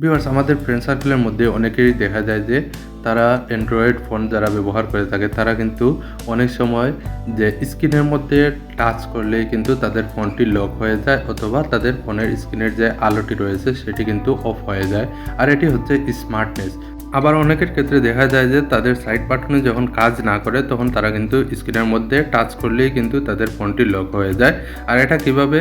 Viewers আমাদের friend সার্কেলের মধ্যে অনেকেরই দেখা যায় যে তারা অ্যান্ড্রয়েড ফোন যারা ব্যবহার করে থাকে, তারা কিন্তু অনেক সময় যে স্ক্রিনের মধ্যে টাচ করলে কিন্তু তাদের ফোনটি লক হয়ে যায় অথবা তাদের ফোনের স্ক্রিনের যে আলোটি রয়েছে, সেটি কিন্তু অফ হয়ে যায়। আর এটি হচ্ছে স্মার্টনেস আবার অনেকের ক্ষেত্রে দেখা যায় যে তাদের সাইড বাটনে যখন কাজ না করে, তখন তারা কিন্তু স্ক্রিনের মধ্যে টাচ করলেই কিন্তু তাদের ফোনটি লক হয়ে যায়। আর এটা কীভাবে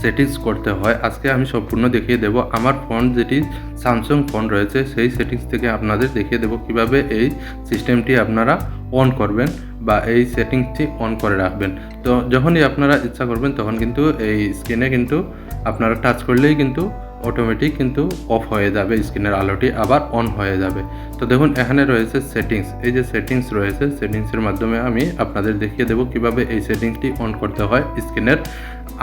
সেটিংস করতে হয়, আজকে আমি সম্পূর্ণ দেখিয়ে দেব। আমার ফোন যেটি স্যামসাং ফোন রয়েছে, সেই সেটিংস থেকে আপনাদের দেখিয়ে দেব কীভাবে এই সিস্টেমটি আপনারা অন করবেন বা এই সেটিংসটি অন করে রাখবেন। তো যখনই আপনারা ইচ্ছা করবেন, তখন কিন্তু এই স্ক্রিনে কিন্তু আপনারা টাচ করলেই কিন্তু অটোমেটিক কিন্তু অফ হয়ে যাবে, স্ক্রিনের আলোটি আবার অন হয়ে যাবে। তো দেখুন, এখানে রয়েছে সেটিংস এই যে সেটিংস রয়েছে সেটিংসের মাধ্যমে আমি আপনাদের দেখিয়ে দেবো কীভাবে এই সেটিংসটি অন করতে হয়। স্ক্রিনের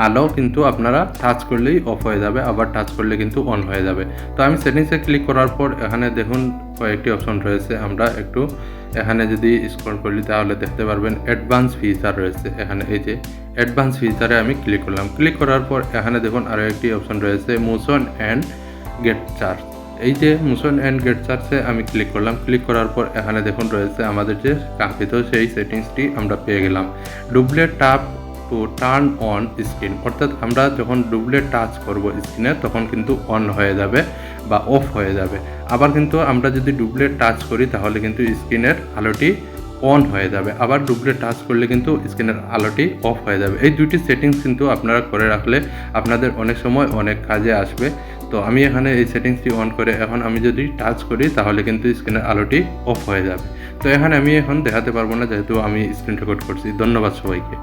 আলো কিন্তু আপনারা টাচ করলেই অফ হয়ে যাবে, আবার টাচ করলে কিন্তু অন হয়ে যাবে। তো আমি সেটিংসে ক্লিক করার পর এখানে দেখুন কয়েকটি অপশন রয়েছে। আমরা একটু এখানে যদি স্ক্রল করি তাহলে দেখতে পারবেন অ্যাডভান্স ফিচার রয়েছে। এখানে এই যে অ্যাডভান্স ফিচারে আমি ক্লিক করলাম। ক্লিক করার পর এখানে দেখুন আরও একটি অপশন রয়েছে মোশন অ্যান্ড গেট চার্জ এই যে মোশন অ্যান্ড গেট চার্জে আমি ক্লিক করলাম। ক্লিক করার পর এখানে দেখুন রয়েছে আমাদের যে কাঙ্ক্ষিত সেই সেটিংসটি আমরা পেয়ে গেলাম। ডুবলেট টাপ টু টার্ন অন স্ক্রিন অর্থাৎ আমরা যখন ডুবলেট টাচ করব স্ক্রিনে তখন কিন্তু অন হয়ে যাবে বা অফ হয়ে যাবে। আবার কিন্তু আমরা যদি ডুবলেট টাচ করি, তাহলে কিন্তু স্ক্রিনের আলোটি অন হয়ে যাবে। আবার ডুবলেট টাচ করলে কিন্তু স্ক্রিনের আলোটি অফ হয়ে যাবে। এই দুইটি সেটিংস কিন্তু আপনারা করে রাখলে আপনাদের অনেক সময় অনেক কাজে আসবে। তো আমি এখানে এই সেটিংসটি অন করে এখন আমি যদি টাচ করি, তাহলে কিন্তু স্ক্রিনের আলোটি অফ হয়ে যাবে। তো এখানে আমি এখন দেখাতে পারব না, যেহেতু আমি স্ক্রিন রেকর্ড করছি। ধন্যবাদ সবাইকে।